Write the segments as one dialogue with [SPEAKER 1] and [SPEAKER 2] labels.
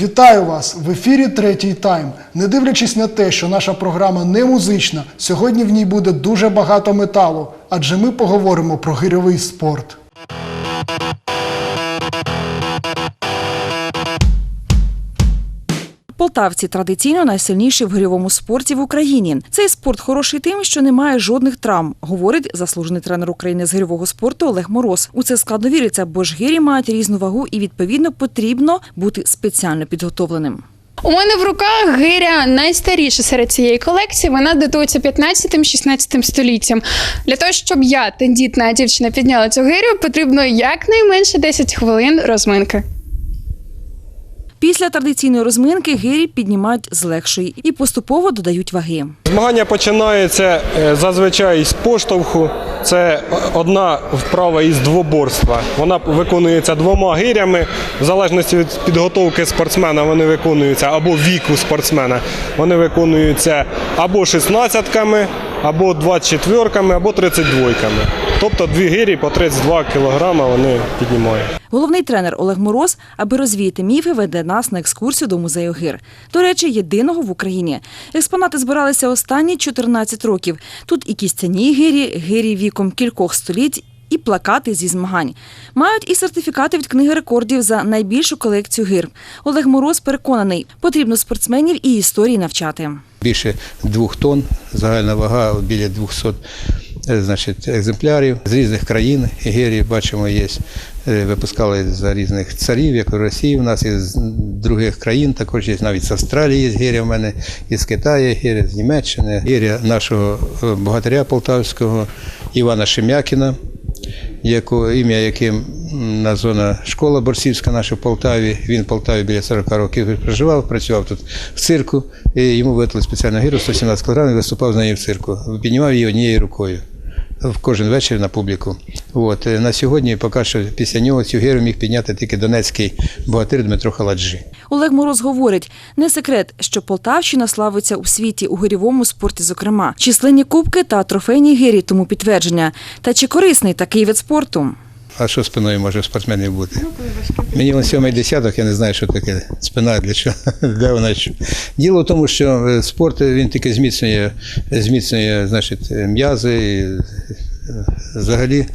[SPEAKER 1] Вітаю вас в ефірі третій тайм. Не дивлячись на те, що наша програма не музична, сьогодні в ній буде дуже багато металу, адже ми поговоримо про гирьовий спорт.
[SPEAKER 2] Полтавці традиційно найсильніші в гирьовому спорті в Україні. Цей спорт хороший тим, що не має жодних травм, говорить заслужений тренер України з гирьового спорту Олег Мороз. У це складно віриться, бо ж гирі мають різну вагу і відповідно потрібно бути спеціально підготовленим.
[SPEAKER 3] У мене в руках гиря найстаріша серед цієї колекції. Вона датується 15-16 століттям. Для того, щоб я, тендітна дівчина, підняла цю гирю, потрібно якнайменше 10 хвилин розминки.
[SPEAKER 2] Після традиційної розминки гирі піднімають з легшої і поступово додають ваги.
[SPEAKER 4] Змагання починається е, зазвичай з поштовху. Це одна вправа із двоборства. Вона виконується двома гирями. В залежності від підготовки спортсмена вони виконуються або віку спортсмена. Вони виконуються або 16-ками, або 24-ками, або 32-ками. Тобто дві гирі по 32 кілограма вони піднімають.
[SPEAKER 2] Головний тренер Олег Мороз, аби розвіяти міфи, веде нас на екскурсію до музею гир. До речі, єдиного в Україні. Експонати збиралися останні 14 років. Тут і кістяні гирі, гирі віком кількох століть. І плакати зі змагань мають і сертифікати від книги рекордів за найбільшу колекцію гир. Олег Мороз переконаний, потрібно спортсменів і історії навчати.
[SPEAKER 5] Більше двох тонн, загальна вага біля 200 е, значить, екземплярів з різних країн. Ігерії, бачимо, є. е, Випускали за різних царів, як у Росії, у нас із других країн, також є навіть з Австралії є гіря в мене, із Китаю, гіря з Німеччини, гіря нашого е, богатиря полтавського Івана Шем'якіна, яку, ім'я яким названа школа борцівська наша в Полтаві. Він в Полтаві біля 40 років проживав, працював тут в цирку. І йому витали спеціальну гіру 117 кг і виступав з нею в цирку. Піднімав її однією рукою. В кожен вечір на публіку. От е, на сьогодні, поки що після нього цю гіру міг підняти тільки донецький богатир Дмитро Халаджі.
[SPEAKER 2] Олег Мороз говорить, не секрет, що Полтавщина славиться у світі у гирьовому спорті, зокрема, численні кубки та трофейні гирі, тому підтвердження. Та чи корисний такий вид спорту?
[SPEAKER 5] А що спиною може спортсменів бути? Мені он сьомий десяток, я не знаю, що таке спина, для чого, де вона що. Діло в тому, що е, спорт він тільки зміцнює, зміцнює значить, м'язи і е, взагалі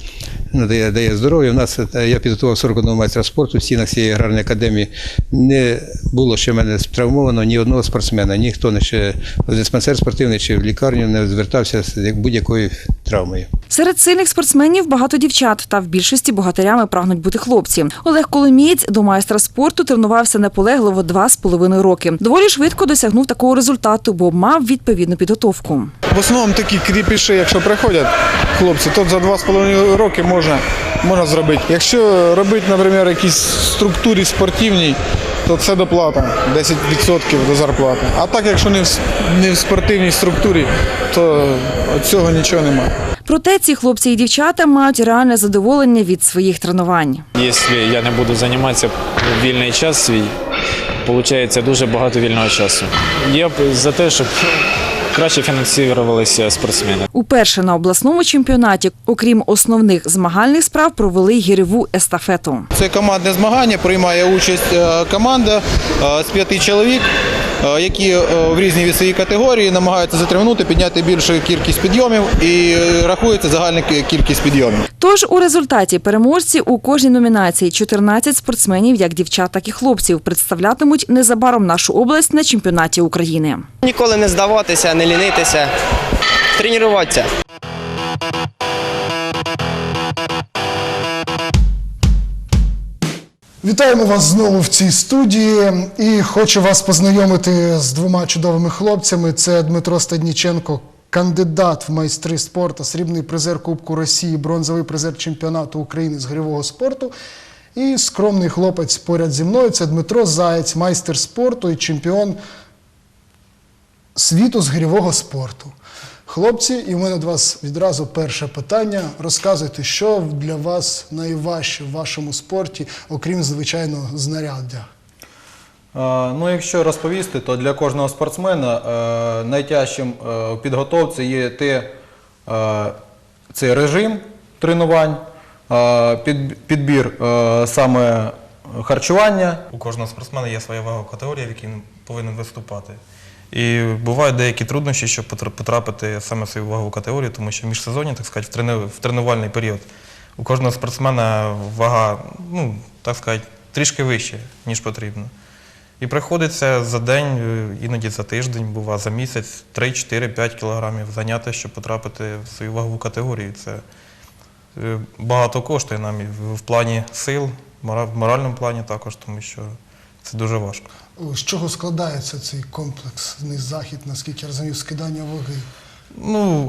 [SPEAKER 5] ну, дає, дає здоров'я. У нас е, я підготував 41 майстра спорту в стінах цієї аграрної академії. Не було ще в мене травмовано ні одного спортсмена, ніхто не ще в диспансер спортивний чи в лікарню не звертався з будь-якою травмою.
[SPEAKER 2] Серед сильних спортсменів багато дівчат, та в більшості богатирями прагнуть бути хлопці. Олег Коломієць до майстра спорту тренувався наполегливо два з половиною роки. Доволі швидко досягнув такого результату, бо мав відповідну підготовку.
[SPEAKER 6] В основному такі кріпіші, якщо приходять хлопці, то за 2,5 роки можна, можна зробити. Якщо робити, наприклад, якісь структурі спортивній, то це доплата 10% до зарплати. А так, якщо не в, не в спортивній структурі, то цього нічого немає.
[SPEAKER 2] Проте ці хлопці і дівчата мають реальне задоволення від своїх тренувань.
[SPEAKER 7] Якщо я не буду займатися вільний час свій, виходить дуже багато вільного часу. Я б за те, щоб краще фінансувалися спортсмени.
[SPEAKER 2] Уперше на обласному чемпіонаті, окрім основних змагальних справ, провели гірьову естафету.
[SPEAKER 8] Це командне змагання, приймає участь е, команда е, з п'яти чоловік, які е, в різні вісові категорії намагаються затримнути, підняти більшу кількість підйомів і е, рахується загальна кількість підйомів.
[SPEAKER 2] Тож у результаті переможці у кожній номінації 14 спортсменів, як дівчат, так і хлопців, представлятимуть незабаром нашу область на чемпіонаті України.
[SPEAKER 9] Ніколи не здаватися, не лінитися, тренуватися.
[SPEAKER 1] Вітаємо вас знову в цій студії і хочу вас познайомити з двома чудовими хлопцями. Це Дмитро Стадніченко, кандидат в майстри спорту, срібний призер Кубку Росії, бронзовий призер чемпіонату України з гривого спорту. І скромний хлопець поряд зі мною це Дмитро Заєць, майстер спорту і чемпіон світу з гирьового спорту. Хлопці, і в мене до вас відразу перше питання. Розказуйте, що для вас найважче в вашому спорті, окрім звичайного знаряддя.
[SPEAKER 10] Е, Ну, якщо розповісти, то для кожного спортсмена е, найтяжчим е, у підготовці є те, е, цей режим тренувань, е, підбір е, саме харчування.
[SPEAKER 11] У кожного спортсмена є своя вагова категорія, в якій він повинен виступати. І бувають деякі труднощі, щоб потрапити саме в свою вагову категорію, тому що в міжсезонні, так сказати, в, тренувальний період у кожного спортсмена вага, ну, так сказати, трішки вища, ніж потрібно. І приходиться за день, е, іноді за тиждень, бува за місяць 3, 4, 5 кілограмів зайняти, щоб потрапити в свою вагову категорію. Це е, багато коштує нам в плані сил, в моральному плані також, тому що це дуже важко.
[SPEAKER 1] З чого складається цей комплексний захід, наскільки я розумію, скидання ваги?
[SPEAKER 11] Ну,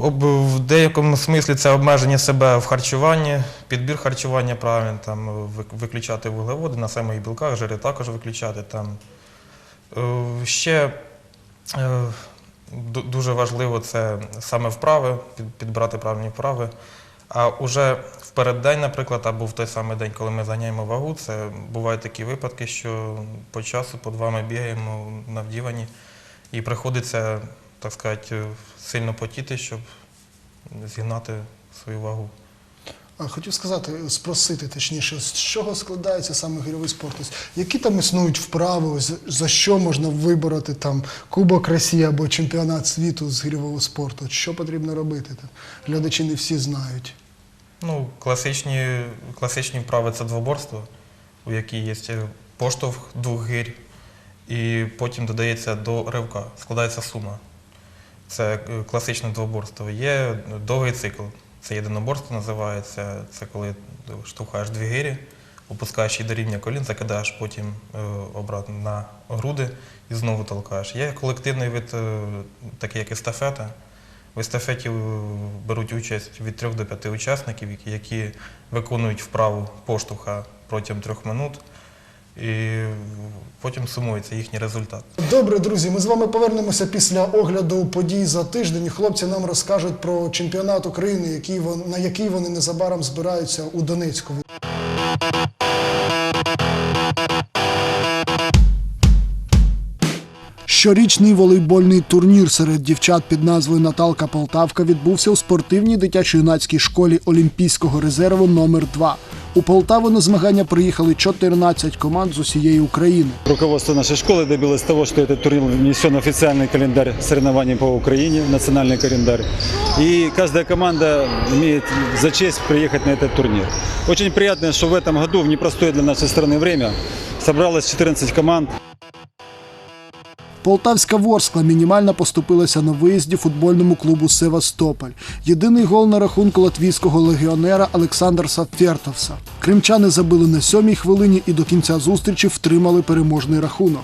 [SPEAKER 11] в деякому смислі це обмеження себе в харчуванні, підбір харчування правильно, там, виключати вуглеводи на самих білках, жири також виключати. Там. Е, Ще е, дуже важливо це саме вправи, під- підбирати правильні вправи. А уже в переддень, наприклад, або в той самий день, коли ми зганяємо вагу, це бувають такі випадки, що по часу, по два ми бігаємо на вдівані і приходиться, так сказати, сильно потіти, щоб зігнати свою вагу.
[SPEAKER 1] Хотів сказати, спросити точніше, з чого складається саме гірьовий спорт? Тобто, Які там існують вправи, за що можна вибороти там Кубок Росії або чемпіонат світу з гірьового спорту? Що потрібно робити? Там? Глядачі не всі знають.
[SPEAKER 11] Ну, класичні, класичні вправи це двоборство, у якій є поштовх двох гирь, і потім додається до ривка, складається сума. Це е, класичне двоборство. Є довгий цикл. Це єдиноборство називається. Це коли штовхаєш дві гирі, опускаєш її до рівня колін, закидаєш потім е, обратно на груди і знову толкаєш. Є колективний вид, е, такий як естафета. В естафеті е, беруть участь від 3 до 5 учасників, які виконують вправу поштовха протягом трьох минут, і потім сумується їхній результат.
[SPEAKER 1] Добре, друзі, ми з вами повернемося після огляду подій за тиждень. Хлопці нам розкажуть про чемпіонат України, на який вони незабаром збираються у Донецьку. Щорічний волейбольний турнір серед дівчат під назвою Наталка Полтавка відбувся у спортивній дитячо-юнацькій школі Олімпійського резерву номер 2 У Полтаву на змагання приїхали 14 команд з усієї України.
[SPEAKER 12] Руководство нашей школы добилось того, что этот турнир внесен в официальный календарь соревнований по Украине, национальный календарь. И каждая команда имеет за честь приехать на этот турнир. Очень приятно, что в этом году, в непростое для нашей страны время, собралось 14 команд.
[SPEAKER 1] Полтавська Ворскла мінімально поступилася на виїзді футбольному клубу Севастополь. Єдиний гол на рахунку латвійського легіонера Олександрса Фертовса. Кримчани забили на сьомій хвилині і до кінця зустрічі втримали переможний рахунок.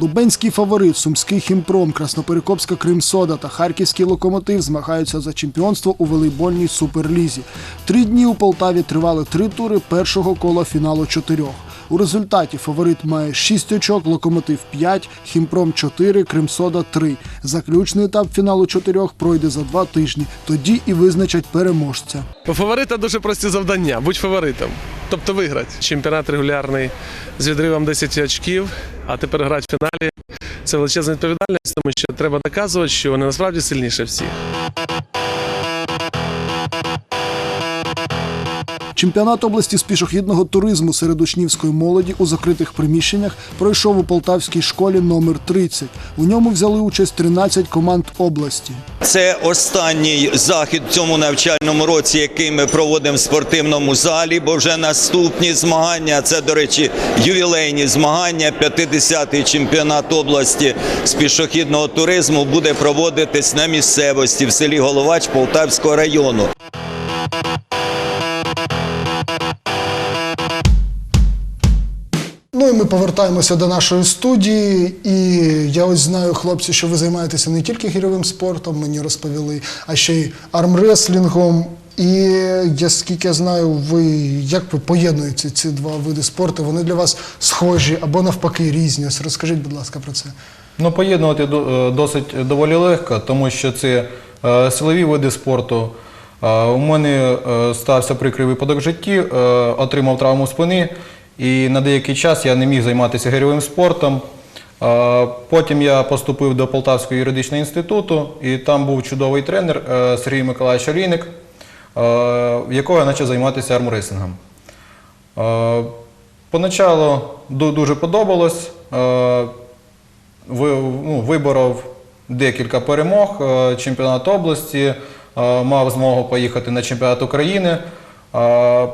[SPEAKER 1] Лубенський фаворит, Сумський хімпром, Красноперекопська Кримсода та Харківський локомотив змагаються за чемпіонство у волейбольній суперлізі. Три дні у Полтаві тривали три тури першого кола фіналу чотирьох. У результаті фаворит має 6 очок, локомотив 5, хімпром 4, Кримсода 3. Заключний етап фіналу чотирьох пройде за два тижні. Тоді і визначать переможця.
[SPEAKER 13] У фаворита дуже прості завдання. Будь фаворитом. Тобто виграти. Чемпіонат регулярний з відривом 10 очків, а тепер грати в фіналі. Це величезна відповідальність, тому що треба доказувати, що вони насправді сильніше всіх.
[SPEAKER 1] Чемпіонат області з пішохідного туризму серед учнівської молоді у закритих приміщеннях пройшов у полтавській школі номер 30. У ньому взяли участь 13 команд області.
[SPEAKER 14] Це останній захід в цьому навчальному році, який ми проводимо в спортивному залі, бо вже наступні змагання, це, до речі, ювілейні змагання, 50-й чемпіонат області з пішохідного туризму буде проводитись на місцевості в селі Головач Полтавського району.
[SPEAKER 1] Ми повертаємося до нашої студії. І я ось знаю, хлопці, що ви займаєтеся не тільки гірьовим спортом, мені розповіли, а ще й армреслінгом. І я скільки знаю, ви як ви поєднуєте ці два види спорту? Вони для вас схожі або навпаки різні. Розкажіть, будь ласка, про це.
[SPEAKER 6] Ну, поєднувати е, досить доволі легко, тому що це е, силові види спорту. Е, У мене стався прикрий випадок в житті, отримав травму спини, і на деякий час я не міг займатися гирьовим спортом. Потім я поступив до Полтавського юридичного інституту, і там був чудовий тренер е, Сергій Миколаївич Олійник, е, в якого я почав займатися армресингом.
[SPEAKER 10] Е, Поначалу дуже подобалось. Ну, Виборов декілька перемог, чемпіонат області, мав змогу поїхати на чемпіонат України.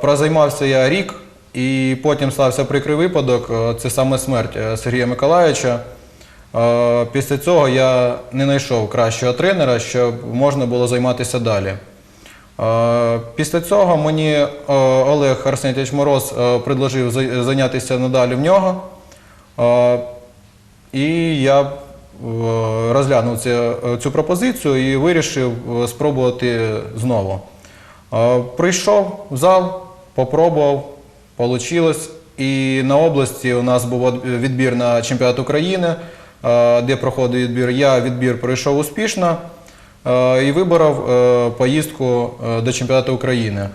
[SPEAKER 10] Прозаймався я рік, і потім стався прикрий випадок. е, Це саме смерть е, Сергія Миколаївича. Е, Після цього я не знайшов кращого тренера, щоб можна було займатися далі. Після цього мені Олег Арсенійович Мороз предложив зайнятися надалі в нього. І я розглянув цю пропозицію і вирішив спробувати знову. Прийшов в зал, попробував, вийшло. І на області у нас був відбір на чемпіонат України, е, де проходив відбір. Я відбір пройшов успішно е, і виборов е, поїздку до чемпіонату України.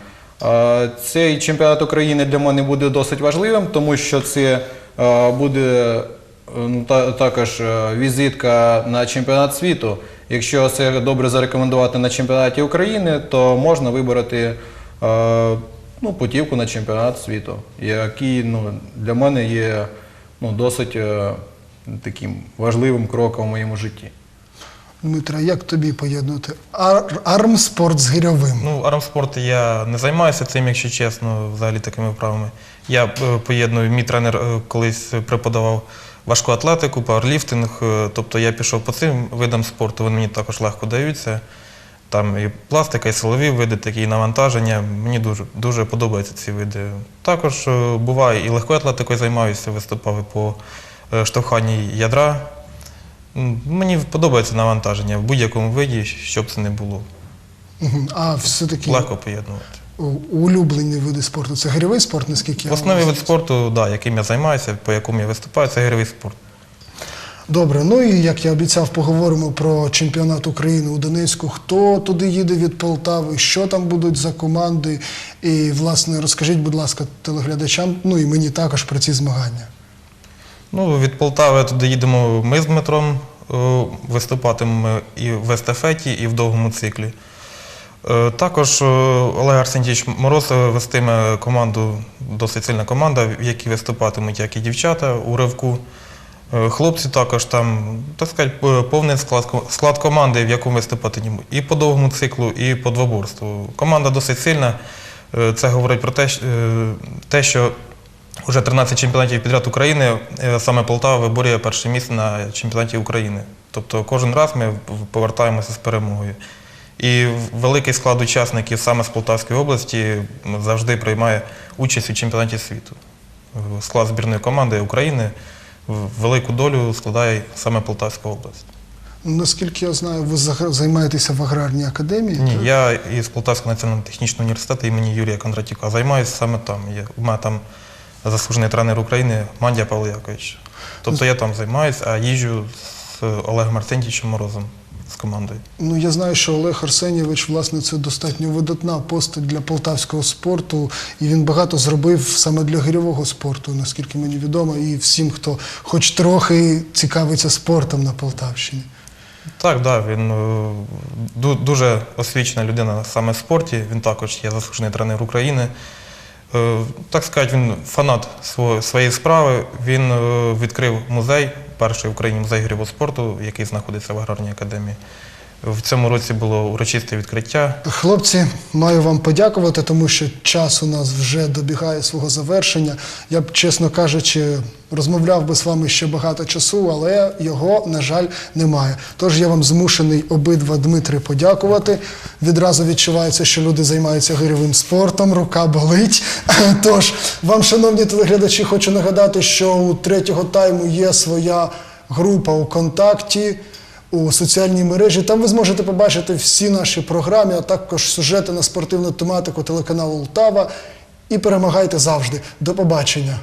[SPEAKER 10] Цей чемпіонат України для мене буде досить важливим, тому що це буде ну, та- також візитка на чемпіонат світу. Якщо це добре зарекомендувати на чемпіонаті України, то можна вибрати е, ну, путівку на чемпіонат світу, який ну, для мене є ну, досить е, таким важливим кроком в моєму житті.
[SPEAKER 1] Дмитро, як тобі поєднувати ар- армспорт з гирьовим?
[SPEAKER 11] Ну, армспорт я не займаюся цим, якщо чесно, взагалі такими вправами. Я е, поєдную, мій тренер е, колись преподавав важку атлетику, пауерліфтинг, е, тобто я пішов по цим видам спорту, вони мені також легко даються. Там і пластика, і силові види, такі і навантаження. Мені дуже, дуже подобаються ці види. Також е, буває і легкою атлетикою займаюся, виступав і по е, штовханні ядра. Мені подобається навантаження в будь-якому виді, щоб це не було.
[SPEAKER 1] А все-таки
[SPEAKER 11] Легко поєднувати.
[SPEAKER 1] улюблені види спорту це гирьовий спорт, наскільки
[SPEAKER 11] В основі вид спорту, да, яким я займаюся, по якому я виступаю, це ігровий спорт.
[SPEAKER 1] Добре, ну і як я обіцяв, поговоримо про чемпіонат України у Донецьку. Хто туди їде від Полтави, що там будуть за команди? І, власне, розкажіть, будь ласка, телеглядачам, ну і мені також про ці змагання.
[SPEAKER 11] Ну, від Полтави туди їдемо ми з Дмитром, е, виступатимемо і в естафеті, і в довгому циклі. Е, Також е, Олег Арсентійович Мороз вестиме команду, досить сильна команда, в якій виступатимуть як і дівчата у ривку. Е, Хлопці також там, так сказати, повний склад, склад команди, в якому виступатимуть і по довгому циклу, і по двоборству. Команда досить сильна. Е, Це говорить про те, що- е, що вже 13 чемпіонатів підряд України, саме Полтава виборює перше місце на чемпіонаті України. Тобто кожен раз ми повертаємося з перемогою. І великий склад учасників саме з Полтавської області завжди приймає участь у чемпіонаті світу. Склад збірної команди України велику долю складає саме Полтавська область.
[SPEAKER 1] Наскільки я знаю, ви займаєтеся в аграрній академії?
[SPEAKER 11] Ні,
[SPEAKER 1] так?
[SPEAKER 11] я із Полтавського національного технічного університету імені Юрія Кондратюка займаюся саме там. У мене там заслужений тренер України Мандія Павло Якович. Тобто я там займаюся, а їжджу з Олегом Арсентійовичем Морозом з командою.
[SPEAKER 1] Ну, я знаю, що Олег Арсенійович, власне, це достатньо видатна постать для полтавського спорту, і він багато зробив саме для гирьового спорту, наскільки мені відомо, і всім, хто хоч трохи цікавиться спортом на Полтавщині.
[SPEAKER 11] Так, да, він е, дуже освічена людина саме в спорті. Він також є заслужений тренер України. Е, Так сказати, він фанат сво- своєї справи. Він е, відкрив музей, перший в Україні музей гірьового спорту, який знаходиться в аграрній академії. В цьому році було урочисте відкриття.
[SPEAKER 1] Хлопці, маю вам подякувати, тому що час у нас вже добігає свого завершення. Я б, чесно кажучи, розмовляв би з вами ще багато часу, але його, на жаль, немає. Тож я вам змушений обидва Дмитри подякувати. Відразу відчувається, що люди займаються гирьовим спортом, рука болить. Тож вам, шановні телеглядачі, хочу нагадати, що у третього тайму є своя група у контакті у соціальній мережі. Там ви зможете побачити всі наші програми, а також сюжети на спортивну тематику телеканалу Лтава. І перемагайте завжди. До побачення.